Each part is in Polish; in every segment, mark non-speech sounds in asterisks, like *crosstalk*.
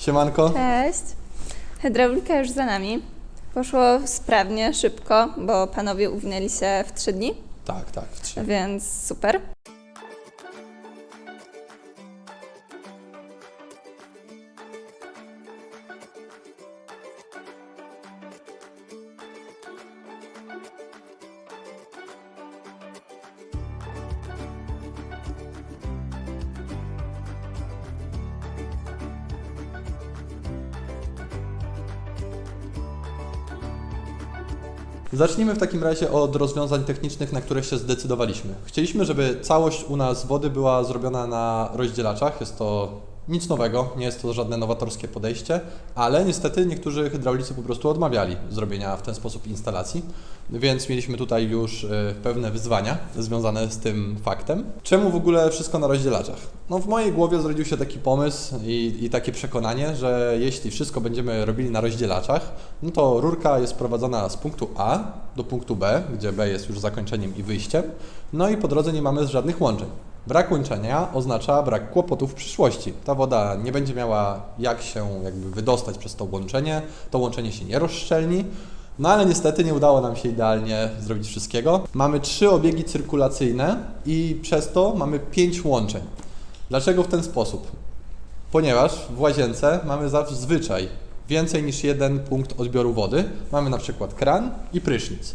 Siemanko. Cześć. Hydraulika już za nami. Poszło sprawnie, szybko, bo panowie uwinęli się w trzy dni, Tak, tak. w trzy. więc super. Zacznijmy w takim razie od rozwiązań technicznych, na które się zdecydowaliśmy. Chcieliśmy, żeby całość u nas wody była zrobiona na rozdzielaczach. Jest to nic nowego, nie jest to żadne nowatorskie podejście, ale niestety niektórzy hydraulicy po prostu odmawiali zrobienia w ten sposób instalacji, więc mieliśmy tutaj już e, pewne wyzwania związane z tym faktem. Czemu w ogóle wszystko na rozdzielaczach? No w mojej głowie zrodził się taki pomysł i, i takie przekonanie, że jeśli wszystko będziemy robili na rozdzielaczach, no to rurka jest prowadzona z punktu A do punktu B, gdzie B jest już zakończeniem i wyjściem, no i po drodze nie mamy żadnych łączeń. Brak łączenia oznacza brak kłopotów w przyszłości. Ta woda nie będzie miała jak się jakby wydostać przez to łączenie, to łączenie się nie rozszczelni, no ale niestety nie udało nam się idealnie zrobić wszystkiego. Mamy trzy obiegi cyrkulacyjne i przez to mamy pięć łączeń. Dlaczego w ten sposób? Ponieważ w łazience mamy zazwyczaj więcej niż jeden punkt odbioru wody. Mamy na przykład kran i prysznic.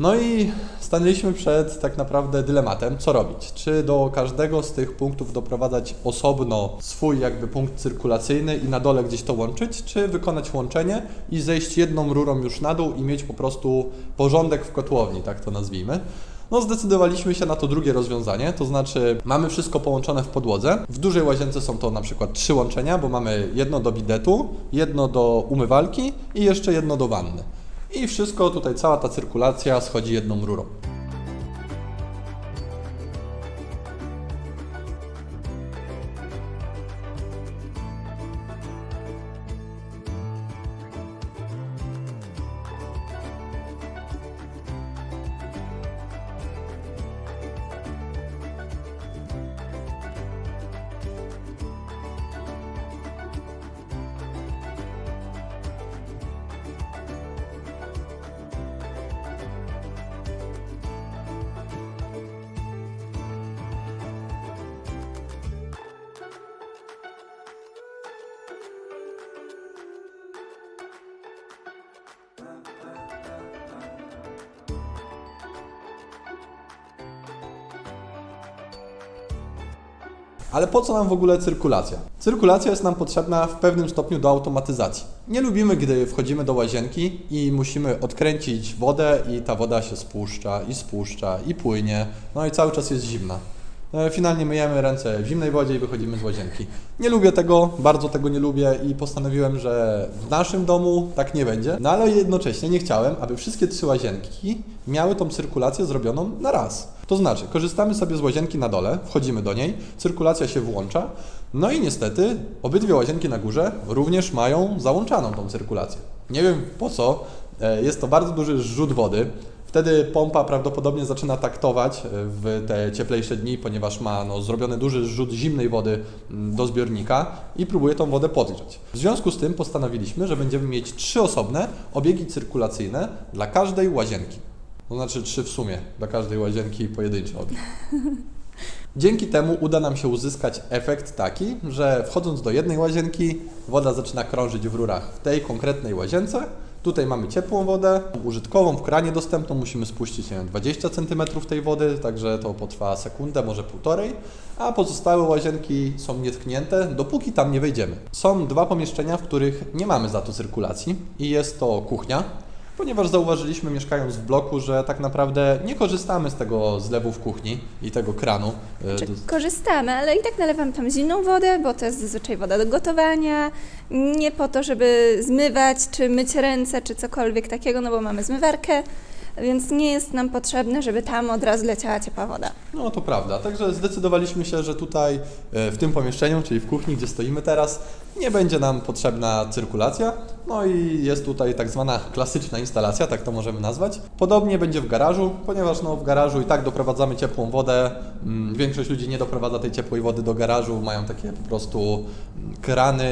No i stanęliśmy przed tak naprawdę dylematem, co robić. Czy do każdego z tych punktów doprowadzać osobno swój jakby punkt cyrkulacyjny i na dole gdzieś to łączyć, czy wykonać łączenie i zejść jedną rurą już na dół i mieć po prostu porządek w kotłowni, tak to nazwijmy. No zdecydowaliśmy się na to drugie rozwiązanie, to znaczy mamy wszystko połączone w podłodze. W dużej łazience są to na przykład trzy łączenia, bo mamy jedno do bidetu, jedno do umywalki i jeszcze jedno do wanny. I wszystko tutaj, cała ta cyrkulacja schodzi jedną rurą. Ale po co nam w ogóle cyrkulacja? Cyrkulacja jest nam potrzebna w pewnym stopniu do automatyzacji. Nie lubimy, gdy wchodzimy do łazienki i musimy odkręcić wodę i ta woda się spuszcza i spuszcza i płynie, no i cały czas jest zimna. E, Finalnie myjemy ręce w zimnej wodzie i wychodzimy z łazienki. Nie lubię tego, bardzo tego nie lubię i postanowiłem, że w naszym domu tak nie będzie. No ale jednocześnie nie chciałem, aby wszystkie trzy łazienki miały tą cyrkulację zrobioną na raz. To znaczy, korzystamy sobie z łazienki na dole, wchodzimy do niej, cyrkulacja się włącza, no i niestety obydwie łazienki na górze również mają załączaną tą cyrkulację. Nie wiem po co, e, jest to bardzo duży zrzut wody. Wtedy pompa prawdopodobnie zaczyna taktować e, w te cieplejsze dni, ponieważ ma no, zrobiony duży zrzut zimnej wody mm, do zbiornika i próbuje tą wodę podgrzać. W związku z tym postanowiliśmy, że będziemy mieć trzy osobne obiegi cyrkulacyjne dla każdej łazienki. To znaczy trzy w sumie, dla każdej łazienki pojedynczy. *laughs* Dzięki temu uda nam się uzyskać efekt taki, że wchodząc do jednej łazienki, woda zaczyna krążyć w rurach w tej konkretnej łazience. Tutaj mamy ciepłą wodę, użytkową w kranie dostępną, musimy spuścić nie wiem, 20 cm tej wody, także to potrwa sekundę, może półtorej, a pozostałe łazienki są nietknięte, dopóki tam nie wejdziemy. Są dwa pomieszczenia, w których nie mamy za to cyrkulacji i jest to kuchnia, ponieważ zauważyliśmy mieszkając w bloku, że tak naprawdę nie korzystamy z tego zlewu w kuchni i tego kranu. e, Czy do- korzystamy, ale i tak nalewam tam zimną wodę, bo to jest zazwyczaj woda do gotowania. Nie po to, żeby zmywać, czy myć ręce, czy cokolwiek takiego, no bo mamy zmywarkę, więc nie jest nam potrzebne, żeby tam od razu leciała ciepła woda. No to prawda. Także zdecydowaliśmy się, że tutaj e, w tym pomieszczeniu, czyli w kuchni, gdzie stoimy teraz, nie będzie nam potrzebna cyrkulacja. No i jest tutaj tak zwana klasyczna instalacja, tak to możemy nazwać. Podobnie będzie w garażu, ponieważ no, w garażu i tak doprowadzamy ciepłą wodę. Mm, Większość ludzi nie doprowadza tej ciepłej wody do garażu, mają takie po prostu mm, krany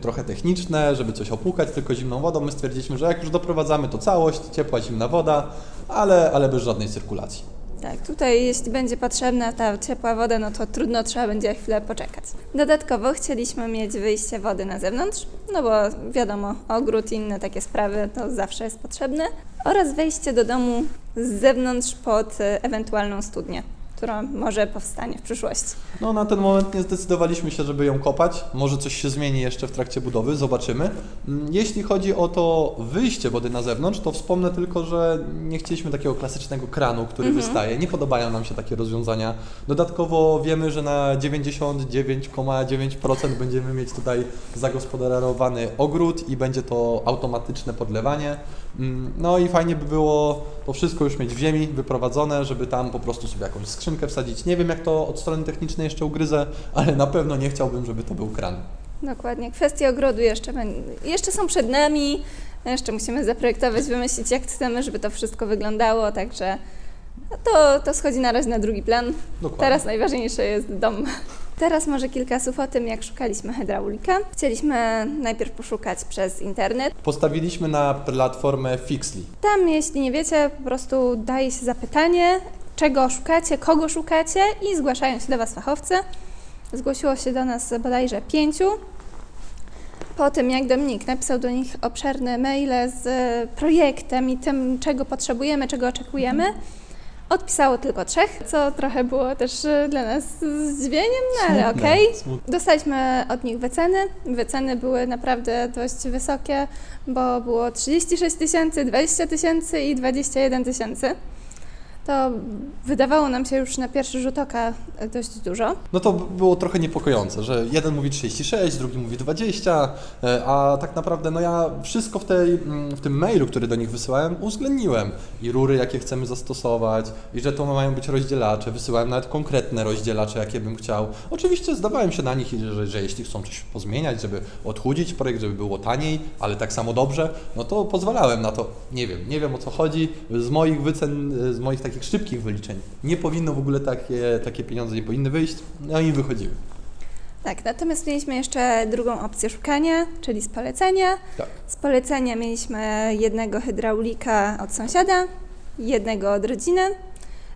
trochę techniczne, żeby coś opłukać tylko zimną wodą. My stwierdziliśmy, że jak już doprowadzamy to całość, ciepła, zimna woda, ale, ale bez żadnej cyrkulacji. Tak, tutaj jeśli będzie potrzebna ta ciepła woda, no to trudno, trzeba będzie chwilę poczekać. Dodatkowo chcieliśmy mieć wyjście wody na zewnątrz, no bo wiadomo, ogród i inne takie sprawy to zawsze jest potrzebne, oraz wejście do domu z zewnątrz pod e, ewentualną studnię, która może powstanie w przyszłości. No na ten moment nie zdecydowaliśmy się, żeby ją kopać. Może coś się zmieni jeszcze w trakcie budowy, zobaczymy. Mm, Jeśli chodzi o to wyjście wody na zewnątrz, to wspomnę tylko, że nie chcieliśmy takiego klasycznego kranu, który wystaje. Nie podobają nam się takie rozwiązania. Dodatkowo wiemy, że na 99,9% będziemy mieć tutaj zagospodarowany ogród i będzie to automatyczne podlewanie. Mm, No i fajnie by było to wszystko już mieć w ziemi, wyprowadzone, żeby tam po prostu sobie jakąś skrzynkę wsadzić. Nie wiem, jak to od strony technicznej jeszcze ugryzę, ale na pewno nie chciałbym, żeby to był kran. Dokładnie. Kwestie ogrodu jeszcze, jeszcze są przed nami. Jeszcze musimy zaprojektować, wymyślić, jak chcemy, żeby to wszystko wyglądało, także no to, to schodzi na razie na drugi plan. Dokładnie. Teraz najważniejszy jest dom. Teraz może kilka słów o tym, jak szukaliśmy hydraulika. Chcieliśmy najpierw poszukać przez internet. Postawiliśmy na platformę Fixly. Tam, jeśli nie wiecie, po prostu daje się zapytanie, czego szukacie, kogo szukacie i zgłaszają się do Was fachowcy. Zgłosiło się do nas bodajże pięciu. Po tym, jak Dominik napisał do nich obszerne maile z projektem i tym, czego potrzebujemy, czego oczekujemy, odpisało tylko trzech, co trochę było też e, dla nas zdziwieniem, no ale okej. smutne. Dostaliśmy od nich wyceny. Wyceny były naprawdę dość wysokie, bo było 36 tysięcy, 20 tysięcy i 21 tysięcy. To wydawało nam się już na pierwszy rzut oka dość dużo. No to było trochę niepokojące, że jeden mówi 36, drugi mówi 20, e, a tak naprawdę no ja wszystko w, tej, mm, w tym mailu, który do nich wysyłałem, uwzględniłem. I rury, jakie chcemy zastosować, i że to mają być rozdzielacze. Wysyłałem nawet konkretne rozdzielacze, jakie bym chciał. Oczywiście zdawałem się na nich, że, że jeśli chcą coś pozmieniać, żeby odchudzić projekt, żeby było taniej, ale tak samo dobrze, no to pozwalałem na to. Nie wiem, nie wiem o co chodzi. Z moich wycen, z moich takich szybkich wyliczeń nie powinno w ogóle takie, takie pieniądze nie powinny wyjść, no i wychodziły. Tak, natomiast mieliśmy jeszcze drugą opcję szukania, czyli z polecenia. Tak. Z polecenia mieliśmy jednego hydraulika od sąsiada, jednego od rodziny.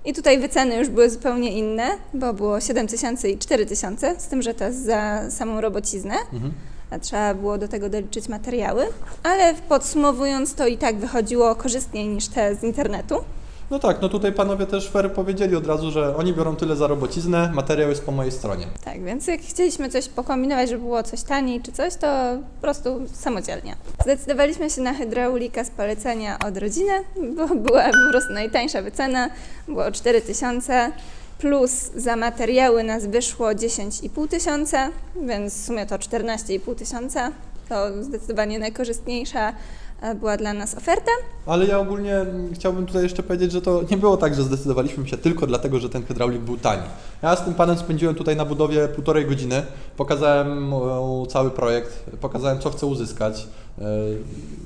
I tutaj wyceny już były zupełnie inne, bo było 7 tysięcy i 4 tysiące, z tym, że to jest za samą robociznę. Mhm. a trzeba było do tego doliczyć materiały, ale podsumowując to i tak wychodziło korzystniej niż te z internetu. No tak, no tutaj panowie też fair powiedzieli od razu, że oni biorą tyle za robociznę, materiał jest po mojej stronie. Tak, więc jak chcieliśmy coś pokombinować, żeby było coś taniej czy coś, to po prostu samodzielnie. Zdecydowaliśmy się na hydraulika z polecenia od rodziny, bo była po prostu najtańsza wycena, było 4000 plus za materiały nas wyszło 10,5 tysiąca, więc w sumie to 14,5 tysiąca. To zdecydowanie najkorzystniejsza była dla nas oferta. Ale ja ogólnie chciałbym tutaj jeszcze powiedzieć, że to nie było tak, że zdecydowaliśmy się tylko dlatego, że ten hydraulik był tani. Ja z tym panem spędziłem tutaj na budowie półtorej godziny, pokazałem cały projekt, pokazałem co chcę uzyskać. Yy,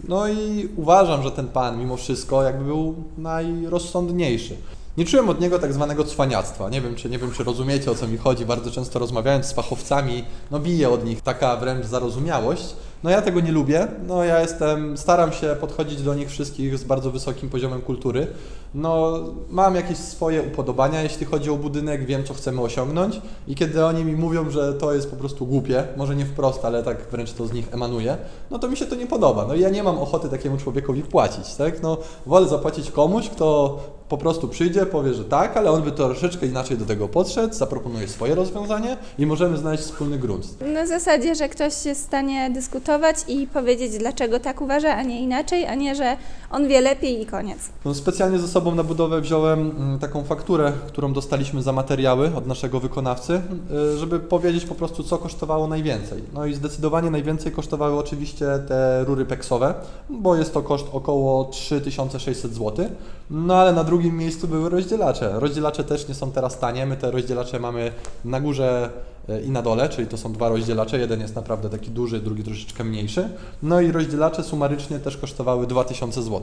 No i uważam, że ten pan mimo wszystko jakby był najrozsądniejszy. Nie czułem od niego tak zwanego cwaniactwa. Nie wiem, czy, nie wiem, czy rozumiecie o co mi chodzi. Bardzo często rozmawiając z fachowcami, no bije od nich taka wręcz zarozumiałość. No ja tego nie lubię. No ja jestem, staram się podchodzić do nich wszystkich z bardzo wysokim poziomem kultury. No mam jakieś swoje upodobania, jeśli chodzi o budynek, wiem co chcemy osiągnąć i kiedy oni mi mówią, że to jest po prostu głupie, może nie wprost, ale tak wręcz to z nich emanuje, no to mi się to nie podoba. No i ja nie mam ochoty takiemu człowiekowi płacić, tak? No wolę zapłacić komuś, kto po prostu przyjdzie, powie, że tak, ale on by troszeczkę inaczej do tego podszedł, zaproponuje swoje rozwiązanie i możemy znaleźć wspólny grunt. Na zasadzie, że ktoś jest w stanie dyskutować i powiedzieć, dlaczego tak uważa, a nie inaczej, a nie, że on wie lepiej i koniec. No, specjalnie ze sobą na budowę wziąłem mm, taką fakturę, którą dostaliśmy za materiały od naszego wykonawcy, y, żeby powiedzieć po prostu, co kosztowało najwięcej. No i zdecydowanie najwięcej kosztowały oczywiście te rury peksowe, bo jest to koszt około 3600 zł. No ale na drugim miejscu były rozdzielacze. Rozdzielacze też nie są teraz tanie. My te rozdzielacze mamy na górze i na dole, czyli to są dwa rozdzielacze. Jeden jest naprawdę taki duży, drugi troszeczkę mniejszy. No i rozdzielacze sumarycznie też kosztowały 2000 zł.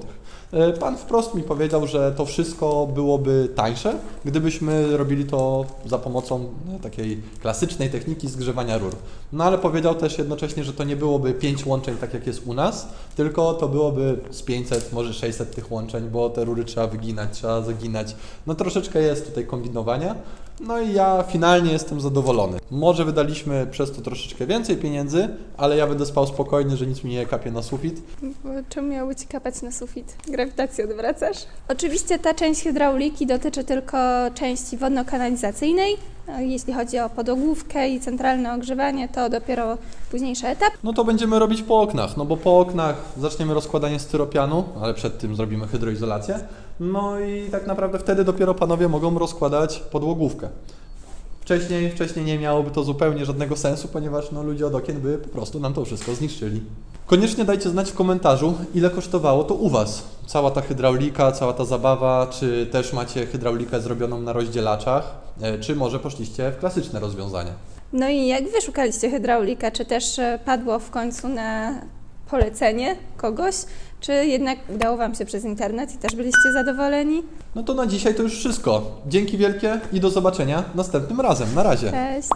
E, Pan wprost mi powiedział, że to wszystko byłoby tańsze, gdybyśmy robili to za pomocą e, takiej klasycznej techniki zgrzewania rur. No ale powiedział też jednocześnie, że to nie byłoby 5 łączeń tak jak jest u nas, tylko to byłoby z 500, może 600 tych łączeń, bo te rury trzeba wyginać, trzeba zaginać. No troszeczkę jest tutaj kombinowania. No i ja finalnie jestem zadowolony. Może wydaliśmy przez to troszeczkę więcej pieniędzy, ale ja będę spał spokojnie, że nic mi nie kapie na sufit. Bo Czemu miałoby ci kapać na sufit? Grawitację odwracasz? Oczywiście ta część hydrauliki dotyczy tylko części wodno-kanalizacyjnej. Jeśli chodzi o podłogówkę i centralne ogrzewanie, to dopiero późniejszy etap. No to będziemy robić po oknach, no bo po oknach zaczniemy rozkładanie styropianu, ale przed tym zrobimy hydroizolację. No i tak naprawdę wtedy dopiero panowie mogą rozkładać podłogówkę. Wcześniej, wcześniej nie miałoby to zupełnie żadnego sensu, ponieważ no, ludzie od okien by po prostu nam to wszystko zniszczyli. Koniecznie dajcie znać w komentarzu, ile kosztowało to u Was. Cała ta hydraulika, cała ta zabawa, czy też macie hydraulikę zrobioną na rozdzielaczach, czy może poszliście w klasyczne rozwiązania. No i jak wy szukaliście hydraulika, czy też e, padło w końcu na polecenie kogoś, czy jednak udało Wam się przez internet i też byliście zadowoleni? No to na dzisiaj to już wszystko. Dzięki wielkie i do zobaczenia następnym razem. Na razie. Cześć!